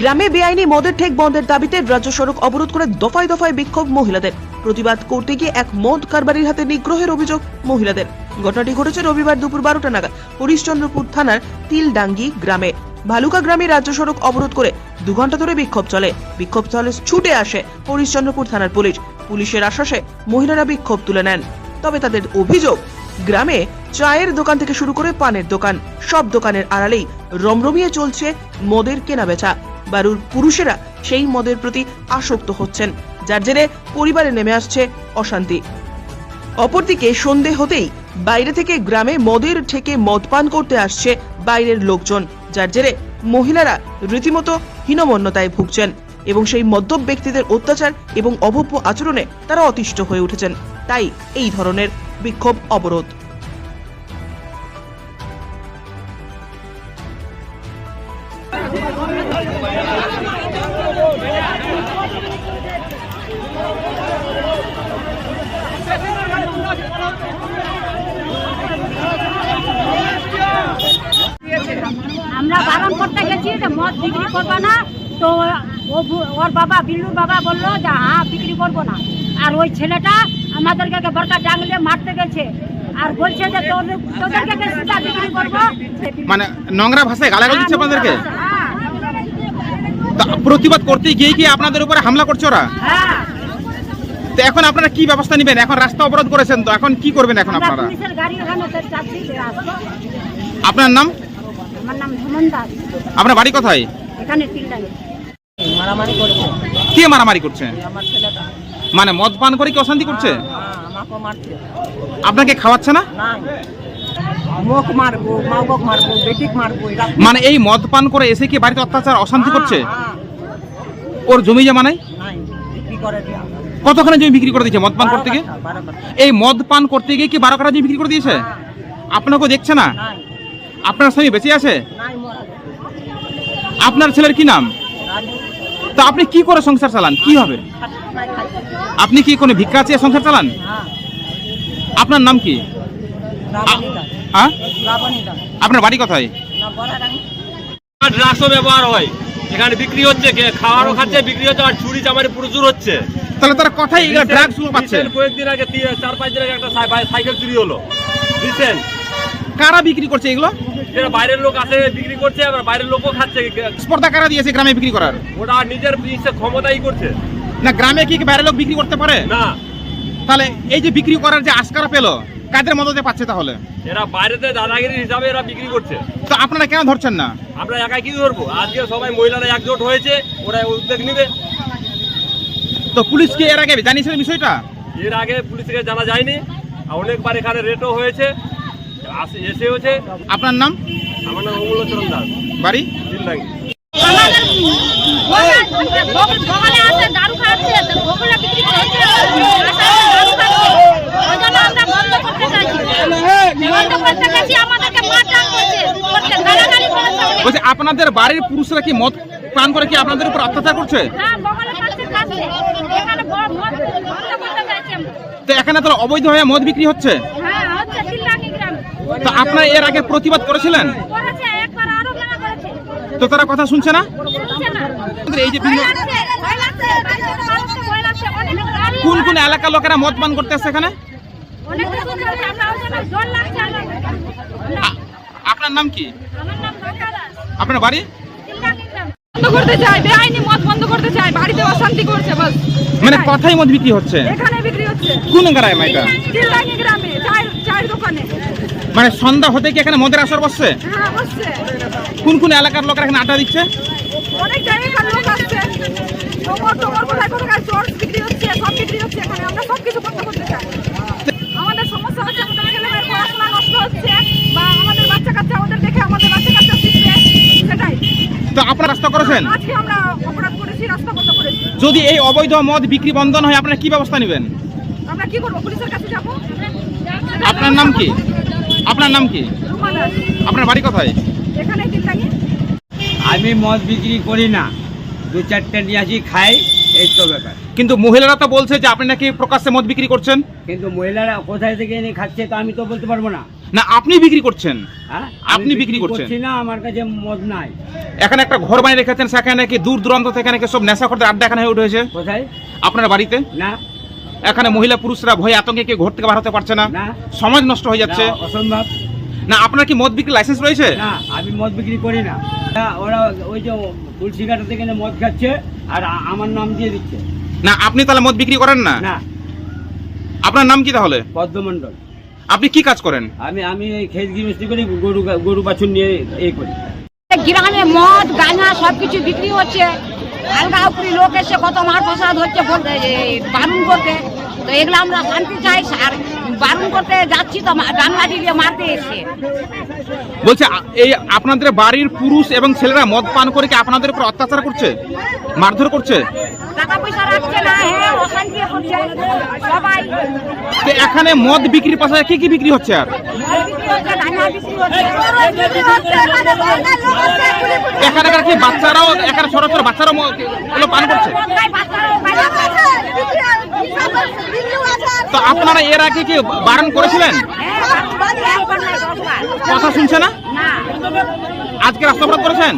গ্রামে বেআইনি মদের ঠেক বন্ধের দাবিতে রাজ্য সড়ক অবরোধ করে দফায় দফায় বিক্ষোভ মহিলাদের। প্রতিবাদ করতে গিয়ে এক মদ কারবারির হাতে নিগ্রহের অভিযোগ মহিলাদের। ঘটনাটি ঘটেছে রবিবার দুপুর বারোটা নাগাদ হরিশ্চন্দ্রপুর থানার তিলডাঙ্গি গ্রামে। ভালুকা গ্রামে রাজ্য সড়ক অবরোধ করে দু ঘণ্টা ধরে বিক্ষোভ চলে। বিক্ষোভ চলে ছুটে আসে হরিশ্চন্দ্রপুর থানার পুলিশ। পুলিশের আশ্বাসে মহিলারা বিক্ষোভ তুলে নেন। তবে তাদের অভিযোগ, গ্রামে চায়ের দোকান থেকে শুরু করে পানের দোকান, সব দোকানের আড়ালেই রমরমিয়ে চলছে মদের কেনাবেচা। বারুর পুরুষেরা সেই মদের প্রতি আসক্ত হচ্ছেন, যার জেরে পরিবারে নেমে আসছে অশান্তি। অপরদিকে সন্ধে হতেই বাইরে থেকে গ্রামে মদের ঠেকে মদ পান করতে আসছে বাইরের লোকজন, যার জেরে মহিলারা রীতিমতো হীনমন্যতায় ভুগছেন এবং সেই মদ্যপ ব্যক্তিদের অত্যাচার এবং অভব্য আচরণে তারা অতিষ্ঠ হয়ে উঠেছেন। তাই এই ধরনের বিক্ষোভ অবরোধ। মদ বিক্রি করব না তো ওর বাবা বিল্লুর বাবা বলল যে হ্যাঁ বিক্রি করব না। আর ওই ছেলেটা আমাদেরকে বরকা ডাঙলে মারতে গেছে। আর বলছে যে তোদেরকে সুদা বিক্রি করব? মানে নোংরা ভাষায় গালাগাল দিচ্ছে আপনাদেরকে? হ্যাঁ, প্রতিবাদ করতে গিয়ে কি আপনাদের উপরে হামলা করছে ওরা? হ্যাঁ। তো এখন আপনারা কি ব্যবস্থা নেবেন? এখন রাস্তা অবরোধ করেছেন তো এখন কি করবেন এখন আপনারা? গাড়ি। আপনার নাম? আমার নাম হেমন দাস। আপনার বাড়ি কোথায়? এখানে মারামারি করছে। কে মারামারি করছে? আমার ছেলেটা। মানে মদ পান করে কি অশান্তি করছে? আমাকে মারছে। আপনাকে খাওয়াচ্ছে না? নাই। মুখ মারবো মাগক মারবো বেটিক মারবো মানে এই মদ পান করে এসে কি বাড়িতে অত্যাচার অশান্তি করছে? ওর জমি জমা নাই? নাই বিক্রি করে দিয়া কতখানি জমি বিক্রি করে দিয়েছে মদ পান করতে গিয়ে। এই মদ পান করতে গিয়ে কি বারো কাটা জমি বিক্রি করে দিয়েছে? আপনাকেও দেখছে না? আপনার স্বামী বেঁচে আছে? আপনার ছেলের কি নাম? তা আপনি কি করে সংসার চালান? কি হবে? আপনি কি কোনো ভিক্ষা চেয়ে সংসার চালান? আপনার নাম কি? হ্যাঁ? আপনার বাড়ি কোথায়? ড্রাগসও ব্যবহার হয়। এখানে বিক্রি হচ্ছে খাওয়ারও খাচ্ছে বিক্রি হচ্ছে আর চুরি চামারি প্রচুর হচ্ছে। তাহলে তারা কথাই ড্রাগস পাচ্ছে। কয়েকদিন আগে চার পাঁচ দিন আগে একটা সাইকেল চুরি হলো। রিসেন্ট। কারা বিক্রি করছে এগুলো? বাইরের লোক আসে বিক্রি করছে আবার বাইরের লোকও খাচ্ছে। স্পর্ধা কারা দিয়েছে গ্রামে বিক্রি করার? ওটা নিজের ক্ষমতাই করছে। না গ্রামে কি বাইরের লোক বিক্রি করতে পারে? না। তাহলে এই যে বিক্রি করার যে আস্কারা পেল কাদের মদতে পাচ্ছে তাহলে? এরা বাইরেতে দাদাগিরি হিসাবে এরা বিক্রি করছে। তো আপনারা কেন ধরছেন না? আমরা একাই কি করব আজকে সবাই মহিলারা একজোট হয়েছে ওরা উদ্যোগ নিবে। তো পুলিশকে এর আগে জানিয়েছিলেন বিষয়টা? এর আগে পুলিশকে জানা যায়নি অনেকবার এখানে রেটও হয়েছে। এসে হয়েছে আপনার নাম? আমার নাম অমূল্যচরণ দাস। বাড়ি। বলছি আপনাদের বাড়ির পুরুষরা কি মদ পান করে কি আপনাদের উপর অত্যাচার করছে? হ্যাঁ এখানে বড় মদ বন্ধ করতে চাইছি আমরা তো এখানে তো অবৈধ হয়ে মদ বিক্রি হচ্ছে? তো আপনারা এর আগে প্রতিবাদ করেছিলেন? তো তারা কথা শুনছে না? এই যে কোন কোন এলাকার লোকেরা মদ পান করতে আসছে এখানে আপনার নাম কি? আপনার বাড়ি? বন্ধ করতে বেআইনি মদ বন্ধ করতে বাড়িতে অশান্তি করছে বাস। মানে কথাই মদ বিক্রি হচ্ছে? এখানে বিক্রি হচ্ছে। কোন গ্রামে এটা? গ্রামে চায়ের চায়ের দোকানে। মানে সন্ধ্যা হতে কি এখানে মদের আসর বসছে? হ্যাঁ কোন কোন এলাকার লোকেরা এখানে আড্ডা দিচ্ছে? অনেক জায়গায় লোক আসছে। টোমর টোমর কোথায় কোথায় চর্চ বিক্রি হচ্ছে সব বিক্রি হচ্ছে এখানে? আমরা সব কিছু বন্ধ করতে চাই আমাদের সমস্যা হচ্ছে আমাদের ছেলেমেয়ের পড়াশোনা নষ্ট হচ্ছে বা আমাদের বাচ্চা কাচ্চা ওদের দেখে আমাদের বাচ্চা কাচ্চা শিখবে সেটাই। তো আপনারা রাস্তা করেছেন? আজকে আমরা অপরাধ করেছি রাস্তা বন্ধ করেছি। যদি এই অবৈধ মদ বিক্রি বন্ধ না হয় আপনারা কি ব্যবস্থা নেবেন? আমরা কি করব? পুলিশের কাছে যাব? আপনার নাম কি? আপনার নাম কি? আপনার বাড়ি কোথায়? আমি মদ বিক্রি করি না। দু চারটে নিয়ে আসি খাই এই তো ব্যাপার। কিন্তু মহিলারা তো বলছে যে আপনি নাকি প্রকাশ্যে মদ বিক্রি করছেন। কিন্তু মহিলারা কোথায় থেকে এনে খাচ্ছে তো আমি তো বলতে পারব না। না আপনি বিক্রি করছেন। হ্যাঁ আপনি বিক্রি করছেন? করছি না আমার কাছে মদ নাই। এখানে একটা ঘর বানিয়ে রেখেছেন সেখানে নাকি দূর দূরান্ত থেকে নাকি সব নেশা করতে আড্ডা এখানে হয়ে উঠেছে। কোথায়? আপনার বাড়িতে? না। এখানে মহিলা পুরুষরা ভয়ে আতঙ্কে কেউ ঘর থেকে বার হতে পারছে না। সমাজ নষ্ট হয়ে যাচ্ছে। না, অসম্ভব। না আপনার কি মদ বিক্রি লাইসেন্স রয়েছে? না আমি মদ বিক্রি করি না। ওরা ওই যে তুলসী ঘাটা থেকে মদ খাচ্ছে আর আমার নাম দিয়ে দিচ্ছে। না আপনি তাহলে মদ বিক্রি করেন না? না। আপনার নাম কি তাহলে? পদ্মমণ্ডল। আপনি কি কাজ করেন? আমি আমি এই খেত গৃহস্থী করি গরু গরু বাছুর নিয়ে এই করি। গ্রামে মদ গাঁজা সবকিছু বিক্রি হচ্ছে। আলগা উপরি লোক এসে কত মার প্রসাদ হচ্ছে বারণ করতে। তো এগুলো আমরা শান্তি চাই, আর বারণ করতে যাচ্ছি তো ডানলাঠি দিয়ে মারতে এসে বলছে এই আপনাদের বাড়ির পুরুষ এবং ছেলেরা মদ পান করে কি আপনাদের উপর অত্যাচার করছে? মারধর করছে? টাকা পয়সা রাখছে না হ্যাঁ অশান্তি করছে সবাই তো এখানে মদ বিক্রির পাশাপাশি কি কি বিক্রি হচ্ছে আর? এখানকার কি বাচ্চারাও এখানে ছোট ছোট বাচ্চারাও পান করছে মদ খায়, বাচ্চারাও গাঁজা খায়। তো আপনারা এর আগে কি বারণ করেছিলেন। কথা শুনছে না আজকে রাস্তা করেছেন